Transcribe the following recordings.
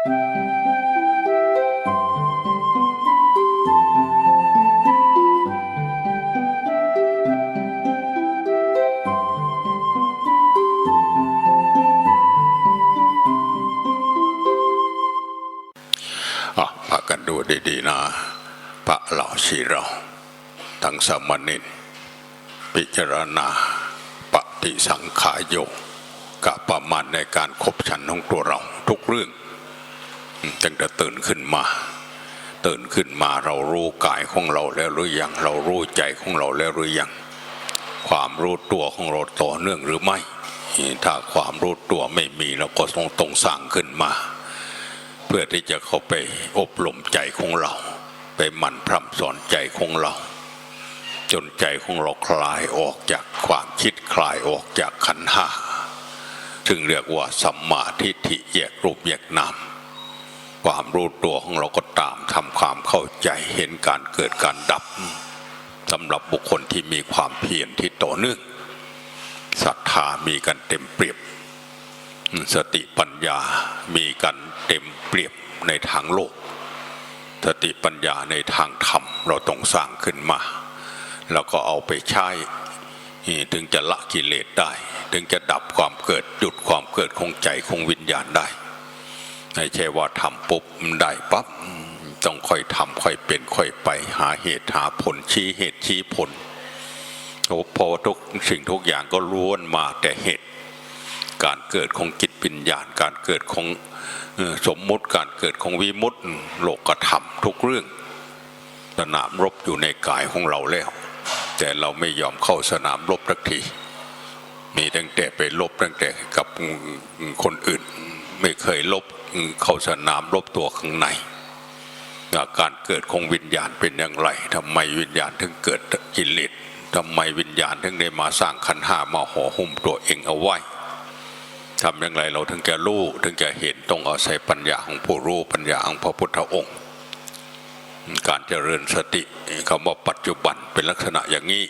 อะพากันดูดีๆนะพระเหล่าชีเราทั้งสามเณรพิจารณาปฏิสังขายโยกะประมาณในการคบฉันของตัวเราทุกเรื่อง ตั้งแต่ตื่นขึ้นมา ตื่นขึ้นมาเรารู้กายของเราแล้วหรือยังเรารู้ใจของเราแล้วหรือยังความรู้ตัวของเราต่อเนื่องหรือไม่ ถ้าความรู้ตัวไม่มีเราก็ต้องต้องสร้างขึ้นมา เพื่อที่จะเข้าไปอบรมใจของเรา ไปหมั่นพร่ำสอนใจของเรา จนใจของเราคลายออกจากความคิดคลายออกจากขันห้าซึ่งเรียกว่าสัมมาทิฏฐิแยกรูปแยกนาม ความรู้ตัวของเราก็ตามทำความเข้าใจเห็นการเกิดการดับสำหรับบุคคลที่มีความเพียรที่ต่อเนื่องศรัทธามีกันเต็มเปรียบ สติปัญญามีกันเต็มเปรียบในทางโลก สติปัญญาในทางธรรมเราต้องสร้างขึ้นมา แล้วก็เอาไปใช้ถึงจะละกิเลสได้ ถึงจะดับความเกิดหยุดความเกิดของใจของวิญญาณได้ ไม่ใช่ว่าทำปุ๊บได้ปั๊บต้องค่อยทำค่อยเป็นค่อยไป หาเหตุหาผลชี้เหตุชี้ผลเพราะทุกสิ่งทุกอย่างก็ล้วนมาแต่เหตุ การเกิดของจิตวิญญาณการเกิดของสมมุติการเกิดของวิมุตติโลกธรรมทุกเรื่อง สนามรบอยู่ในกายของเราแล้ว แต่เราไม่ยอมเข้าสนามรบสักทีมีตั้งแต่ไปลบตั้งแต่กับคนอื่น ไม่เคยลบ เข้าสนามรบตัวข้างในการเกิดของวิญญาณเป็นอย่างไรทำไมวิญญาณถึงเกิดกิเลสทำไมวิญญาณถึงได้มาสร้างขันห้ามาห่อหุ้มตัวเองเอาไว้ทำอย่างไรเราถึงจะรู้ถึงจะเห็นต้องอาศัยปัญญาของผู้รู้ปัญญาของพระพุทธองค์ การเจริญสติคำว่าปัจจุบันเป็นลักษณะอย่างนี้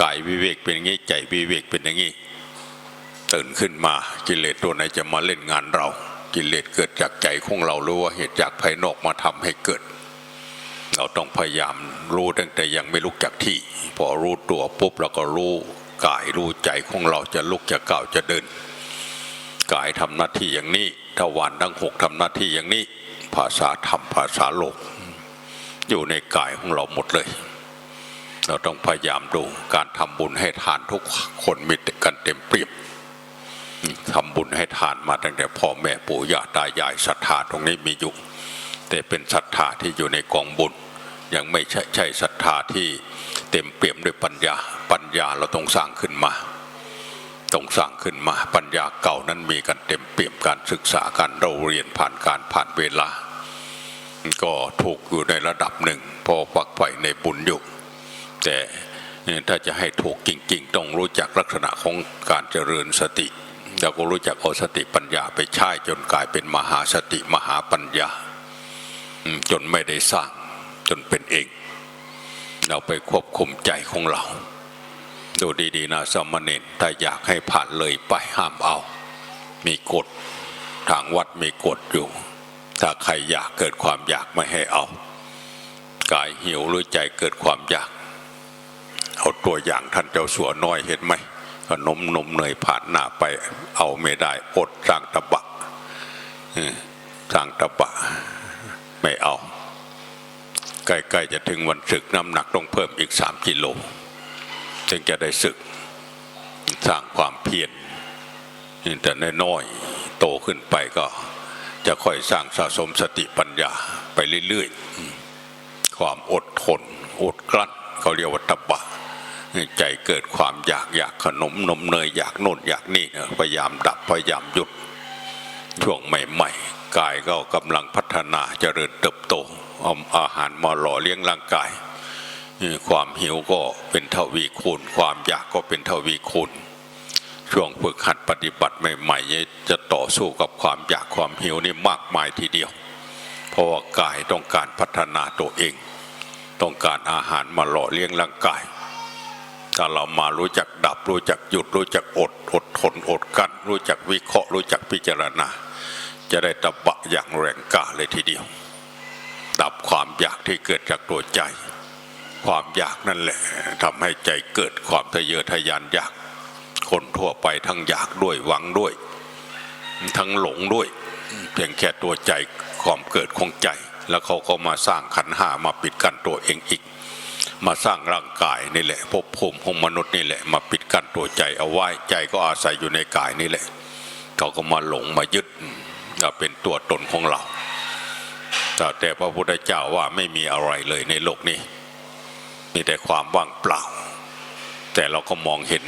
กายวิเวกเป็นอย่างนี้ใจวิเวกเป็นอย่างนี้ตื่นขึ้นมากิเลสตัวไหนจะมาเล่นงานเรา กิเลสเกิดจากใจของเราหรือว่าเหตุจากภายนอกมาทำให้เกิด เราต้องพยายามรู้ตั้งแต่ยังไม่ลุกจากที่ พอรู้ตัวปุ๊บเราก็รู้กายรู้ใจของเราจะลุกจะก้าวจะเดินกายทำหน้าที่อย่างนี้ทวารทั้งหกทำหน้าที่อย่างนี้ ภาษาธรรมภาษาโลก อยู่ในกายของเราหมดเลย เราต้องพยายามดูการทำบุญให้ทานทุกคนมีกันเต็มเปรียบ ทำบุญให้ทานมาตั้งแต่พ่อแม่ปู่ย่าตายายศรัทธาตรงนี้มีอยู่ แต่เป็นศรัทธาที่อยู่ในกองบุญ ยังไม่ใช่ใช่ศรัทธาที่เต็มเปี่ยมด้วยปัญญาปัญญาเราต้องสร้างขึ้นมาต้องสร้างขึ้นมาปัญญาเก่านั้นมีกันเต็มเปี่ยมการศึกษาการเราเรียนผ่านการผ่านเวลา ก็ถูกอยู่ในระดับหนึ่ง พอฝักใฝ่ในบุญอยู่แต่ถ้าจะให้ถูกจริงๆ ต้องรู้จักลักษณะของการเจริญสติ แล้วก็รู้จักเอาสติปัญญาไปใช้จนกลายเป็นมหาสติมหาปัญญา จนไม่ได้สร้างจนเป็นเอง เราไปควบคุมใจของเรา ดูดีๆนะสมณเณรถ้าอยากให้ผ่านเลยไปห้ามเอา มีกฎทางวัดมีกฎอยู่ ถ้าใครอยากเกิดความอยากไม่ให้เอา กายหิวหรือใจเกิดความอยาก เอาตัวอย่างท่านเจ้าสัวน้อยเห็นไหม ขนมนมเนยผ่านหน้าไปเอาไม่ได้อดสร้างตะบะสร้างตะบะไม่เอา ใกล้ๆจะถึงวันศึกน้ำหนักต้องเพิ่มอีกสามกิโลจึงจะได้ศึกสร้างความเพียรแต่น้อยๆโตขึ้นไปก็ จะค่อยสร้างสะสมสติปัญญาไปเรื่อยๆ ความอดทนอดกลั้นเขาเรียกว่าตบะ ใจเกิดความอยากอยากขนมนมเนยอยากโน่นอยากนี่พยายามดับพยายามหยุดช่วงใหม่ๆกายก็กำลังพัฒนาเจริญเติบโตเอาอาหารมาหล่อเลี้ยงร่างกาย ความหิวก็เป็นทวีคูณ ความอยากก็เป็นทวีคูณ ช่วงฝึกหัดปฏิบัติใหม่ๆจะต่อสู้กับความอยากความหิวนี่มากมายทีเดียว เพราะว่ากายต้องการพัฒนาตัวเอง ต้องการอาหารมาหล่อเลี้ยงร่างกาย ถ้าเรามารู้จักดับ รู้จักหยุด รู้จักอดอดทนอดกั้นรู้จักวิเคราะห์รู้จักพิจารณา จะได้ตบะอย่างแรงกล้าเลยทีเดียว ดับความอยากที่เกิดจากตัวใจ ความอยากนั่นแหละทำให้ใจเกิดความทะเยอทะยานอยาก คนทั่วไปทั้งอยากด้วยหวังด้วย ทั้งหลงด้วย เพียงแค่ตัวใจความเกิดของใจ แล้วเขาก็มาสร้างขันห้ามาปิดกั้นตัวเองอีก มาสร้างร่างกายนี่แหละภพภูมิของมนุษย์นี่แหละ มาปิดกั้นตัวใจเอาไว้ใจก็อาศัยอยู่ในกายนี่แหละ เขาก็มาหลงมายึดเป็นตัวตนของเราแต่แต่พระพุทธเจ้าว่าไม่มีอะไรเลยในโลกนี้ มีแต่ความว่างเปล่า แต่เราก็มองเห็น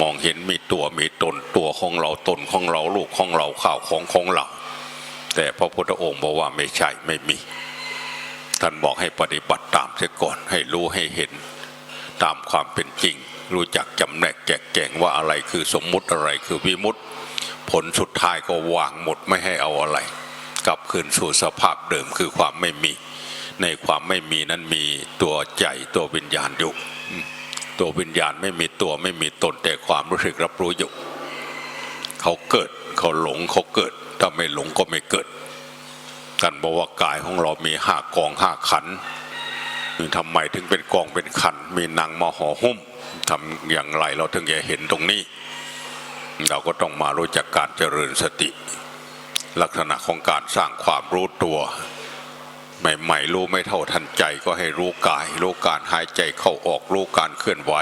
มองเห็นมีตัวมีตนตัวของเราตนของเราลูกของเราข้าวของของเรา แต่พระพุทธองค์บอกว่าไม่ใช่ไม่มี ท่านบอกให้ปฏิบัติตาม เสียก่อนให้รู้ให้เห็น ตามความเป็นจริง รู้จักจำแนกแจกแจงว่าอะไรคือสมมุติอะไรคือวิมุตติ ผลสุดท้ายก็วางหมดไม่ให้เอาอะไร กลับคืนสู่สภาพเดิมคือความไม่มี ในความไม่มีนั้นมีตัวใจตัววิญญาณอยู่ตัววิญญาณไม่มีตัวไม่มีตนแต่ความรู้สึกรับรู้อยู่เขาเกิดเขาหลงเขาเกิด ถ้าไม่หลงก็ไม่เกิด กันบอกว่ากายของเรามีห้ากองห้าขันธ์ ทำไมถึงเป็นกองเป็นขัน มีนังมาห่อหุ้มทำอย่างไรเราถึงจะเห็นตรงนี้ เราก็ต้องมารู้จักการเจริญสติ ลักษณะของการสร้างความรู้ตัว ใหม่ๆรู้ไม่เท่าทันใจก็ให้รู้กาย รู้การหายใจเข้าออกรู้การเคลื่อนไหว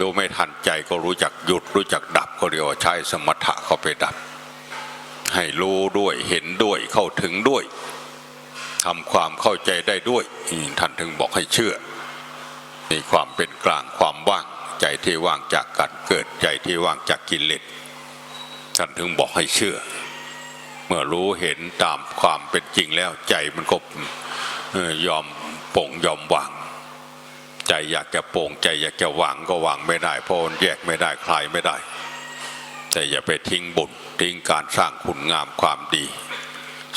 รู้ไม่ทันใจก็รู้จักหยุดรู้จักดับก็เรียกว่าใช้สมถะเข้าไปดับ ให้รู้ด้วยเห็นด้วยเข้าถึงด้วย ทำความเข้าใจได้ด้วยท่านถึงบอกให้เชื่อ มีความเป็นกลางความว่างใจที่ว่างจากการเกิดใจที่ว่างจากกิเลสท่านถึงบอกให้เชื่อ เมื่อรู้เห็นตามความเป็นจริงแล้วใจมันก็ยอมโป่งยอมวาง ใจอยากจะโป่งใจอยากจะวางก็วางไม่ได้เพราะมันแยกไม่ได้คลายไม่ได้ แต่อย่าไปทิ้งบุญทิ้งการสร้างคุณงามความดี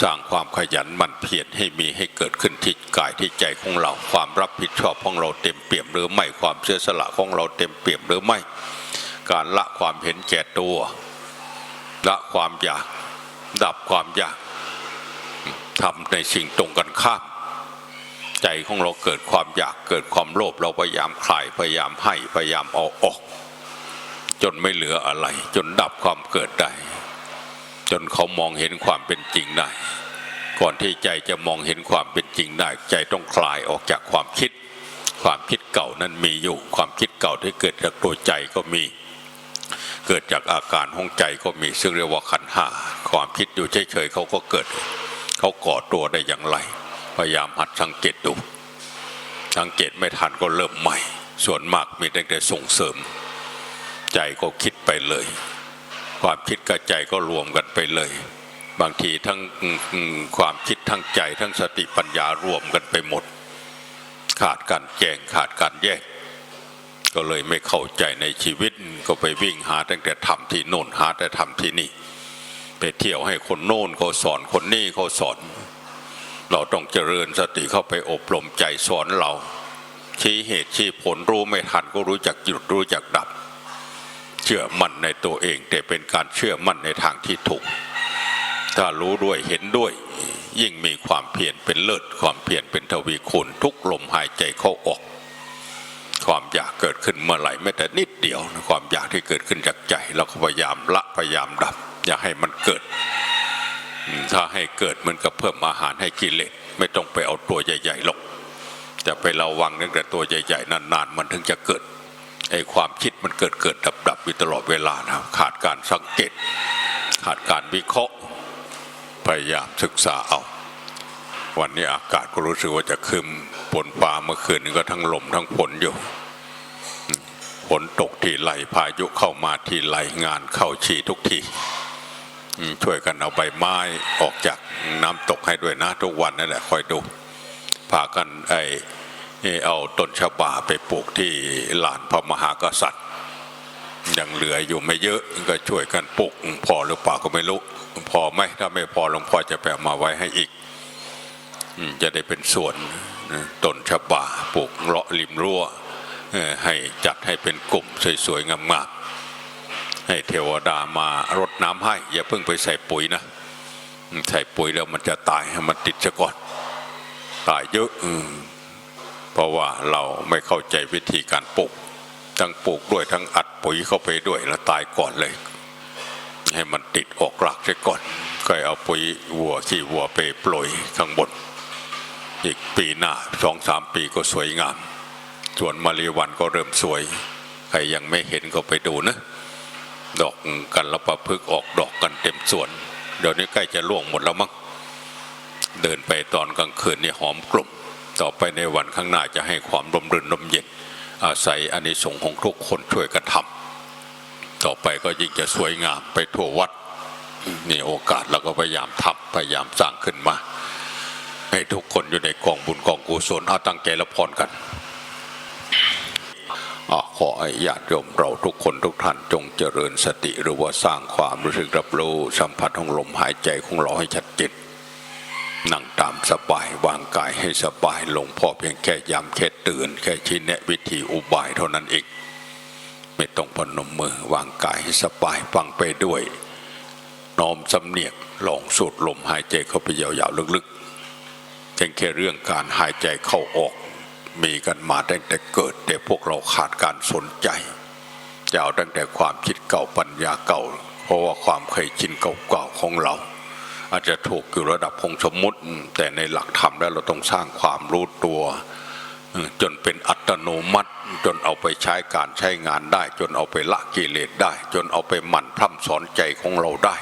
สร้างความขยันหมั่นเพียรให้มีให้เกิดขึ้นที่กายที่ใจของเรา ความรับผิดชอบของเราเต็มเปี่ยมหรือไม่ความเสียสละของเราเต็มเปี่ยมหรือไม่ การละความเห็นแก่ตัวละความอยากดับความอยากทำในสิ่งตรงกันข้ามใจของเราเกิดความอยากเกิดความโลภเราพยายามคลายพยายามให้พยายามเอาออก จนไม่เหลืออะไร จนดับความเกิดได้ จนเขามองเห็นความเป็นจริงได้ ก่อนที่ใจจะมองเห็นความเป็นจริงได้ ใจต้องคลายออกจากความคิด ความคิดเก่านั้นมีอยู่ ความคิดเก่าที่เกิดจากตัวใจก็มี เกิดจากอาการของใจก็มีซึ่งเรียกว่าขันห้าความคิดอยู่เฉยๆเขาก็เกิด เขาก่อตัวได้อย่างไร พยายามหัดสังเกตดูสังเกตไม่ทันก็เริ่มใหม่ ส่วนมากมีแต่ส่งเสริม ใจก็คิดไปเลย ความคิดกับใจก็รวมกันไปเลย บางทีทั้งความคิดทั้งใจ ทั้งสติปัญญารวมกันไปหมด ขาดการแจงขาดการแยก ก็เลยไม่เข้าใจในชีวิตก็ไปวิ่งหาตั้งแต่ทำที่โน่นหาแต่ทำที่นี่ ไปเที่ยวให้คนโน่นเขาสอนคนนี่เขาสอน เราต้องเจริญสติเข้าไปอบรมใจสอนเราชี้เหตุชี้ผลรู้ไม่ทันก็รู้จักหยุดรู้จักดับ เชื่อมั่นในตัวเอง แต่เป็นการเชื่อมั่นในทางที่ถูก ถ้ารู้ด้วยเห็นด้วย ยิ่งมีความเพียรเป็นเลิศความเพียรเป็นทวีคูณทุกลมหายใจเข้าออก ความอยากเกิดขึ้นเมื่อไหร่แม้แต่นิดเดียวนะความอยากที่เกิดขึ้นจากใจเราก็พยายามละพยายามดับ อย่าให้มันเกิด ถ้าให้เกิดมันก็เพิ่มอาหารให้กิเลสไม่ต้องไปเอาตัวใหญ่ๆหรอกจะไประวังตั้งแต่ตัวใหญ่ๆนานๆ มันถึงจะเกิด อ้ความคิดมันเกิดเกิดดับดับอยู่ตลอดเวลานะขาดการสังเกต ขาดการวิเคราะห์พยายามศึกษาเอา วันนี้อากาศก็รู้สึกว่าจะคืมฝนฟ้าเมื่อคืนนี้ก็ทั้งลมทั้งฝนอยู่ฝนตกทีไหลพายุเข้ามาทีไหลงานเข้าชีทุกทีช่วยกันเอาใบไม้ออกจากน้ำตกให้ด้วยนะทุกวันนั่นแหละคอยดูพากันไอ้ เอาต้นชะบาไปปลูกที่ลานพระมหากษัตริย์ ยังเหลืออยู่ไม่เยอะก็ช่วยกันปลูกพอหรือเปล่าก็ไม่รู้พอไหมถ้าไม่พอหลวงพ่อจะแปลมาไว้ให้อีก จะได้เป็นส่วนต้นฉบาปลูกเลาะริมรั้วให้จัดให้เป็นกลุ่มสวยๆงามๆให้เทวดามารดน้ำให้ อย่าเพิ่งไปใส่ปุ๋ยนะ ใส่ปุ๋ยแล้วมันจะตายให้มันติดซะก่อนตายเยอะ เพราะว่าเราไม่เข้าใจวิธีการปลูกทั้งปลูกด้วยทั้งอัดปุ๋ยเข้าไปด้วยแล้วตายก่อนเลย ให้มันติดออกรากซะก่อนก็เอาปุ๋ยวัวที่วัวไปโปรยข้างบน อีกปีหน้าสองสามปีก็สวยงาม ส่วนมารีวันก็เริ่มสวย ใครยังไม่เห็นก็ไปดูนะ ดอกกันละประพฤกษ์ออกดอกกันเต็มสวน เดี๋ยวนี้ใกล้จะล่วงหมดแล้วมั้งเดินไปตอนกลางคืนนี่หอมกลุ่ม ต่อไปในวันข้างหน้าจะให้ความร่มรื่นร่มเย็นอาศัยอานิสงส์ของทุกคนช่วยกันทำต่อไปก็ยิ่งจะสวยงามไปทั่ววัดนี่โอกาสเราก็พยายามทำพยายามสร้างขึ้นมา ให้ทุกคนอยู่ในกองบุญกองกุศลเอาตั้งใจละพรกันอขอให้ญาติโยมเราทุกคนทุกท่านจงเจริญสติหรือว่าสร้างความรู้สึกรับรู้สัมผัสของลมหายใจของเราให้ชัดเจน นั่งตามสบายวางกายให้สบายหลวงพ่อเพียงแค่ย้ำแค่เตือนแค่ชี้แนะวิธีอุบายเท่านั้นเองไม่ต้องพนมมือวางกายให้สบายฟังไปด้วย น้อมสำเนียกลองสูดลมหายใจเข้าไปยาวๆลึกๆเพียงแค่เรื่องการหายใจเข้าออก มีกันมาตั้งแต่เกิด แต่พวกเราขาดการสนใจจะเอาตั้งแต่ความคิดเก่าปัญญาเก่า เพราะว่าความเคยชินเก่าๆของเรา อาจจะถูกอยู่ระดับคงสมมุติ แต่ในหลักธรรมแล้วเราต้องสร้างความรู้ตัว จนเป็นอัตโนมัติ จนเอาไปใช้การใช้งานได้ จนเอาไปละกิเลสได้ จนเอาไปหมั่นพร่ำสอนใจของเราได้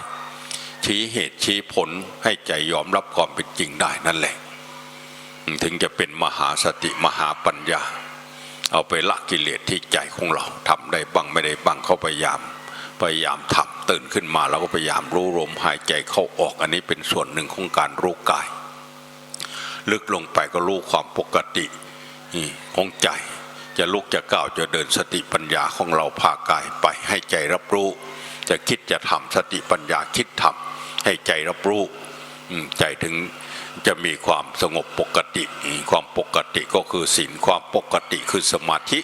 ชี้เหตุชี้ผลให้ใจยอมรับความเป็นจริงได้นั่นแหละ ถึงจะเป็นมหาสติมหาปัญญา เอาไปละกิเลสที่ใจของเราทำได้บ้างไม่ได้บ้างเข้าพยายาม พยายามทำตื่นขึ้นมาเราก็พยายามรู้ลมหายใจเข้าออกอันนี้เป็นส่วนหนึ่งของการรู้กาย ลึกลงไปก็รู้ความปกติของใจ จะลุกจะก้าวจะเดินสติปัญญาของเราพากายไปให้ใจรับรู้ จะคิดจะทำสติปัญญาคิดทำให้ใจรับรู้ใจถึงจะมีความสงบปกติ ความปกติก็คือศีลความปกติคือสมาธิ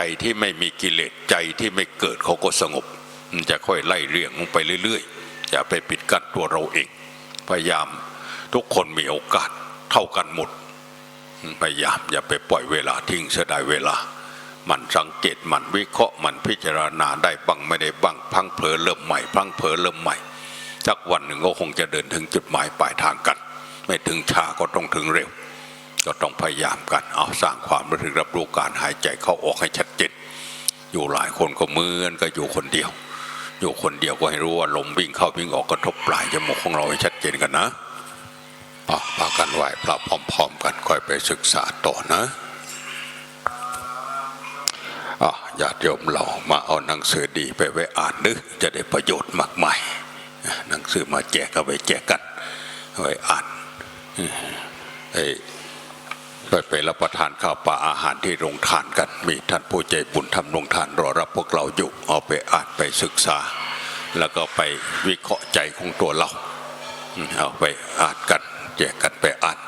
ใจที่ไม่มีกิเลสใจที่ไม่เกิดเขาก็สงบมันจะค่อยไล่เรียงลงไปเรื่อยๆ อย่าไปปิดกั้นตัวเราเอง พยายามทุกคนมีโอกาสเท่ากันหมด พยายามอย่าไปปล่อยเวลาทิ้งเสียดายเวลา มันสังเกตมันวิเคราะห์มันพิจารณาได้บ้างไม่ได้บ้างพังเผลอเริ่มใหม่พังเผลอเริ่มใหม่สักวันหนึ่งก็คงจะเดินถึงจุดหมายปลายทางกัน ไม่ถึงช้าก็ต้องถึงเร็ว ก็ต้องพยายามกันเอาสร้างความรู้สึกรับรู้การหายใจเข้าออกให้ชัดเจนอยู่หลายคนก็เหมือนก็อยู่คนเดียว อยู่คนเดียวก็ให้รู้ว่าลมวิ่งเข้าวิ่งออกกระทบปลายจมูกของเราให้ชัดเจนกันนะปะปากันไหวพระพร้อมๆ กันค่อยไปศึกษาต่อนะอะญาติโยมเรามาเอาหนังสือดีไปไว้อ่านนึกจะได้ประโยชน์มากมายหนังสือมาแจกก็ไปแจกกันไว้อ่านไอ้ ไปไปรับประทานข้าวปลาอาหารที่โรงทานกัน มีท่านผู้ใจบุญทำโรงทานรอรับพวกเราอยู่เอาไปอ่านไปศึกษา แล้วก็ไปวิเคราะห์ใจของตัวเราเอาไปอ่านกันแจกกันไปอ่าน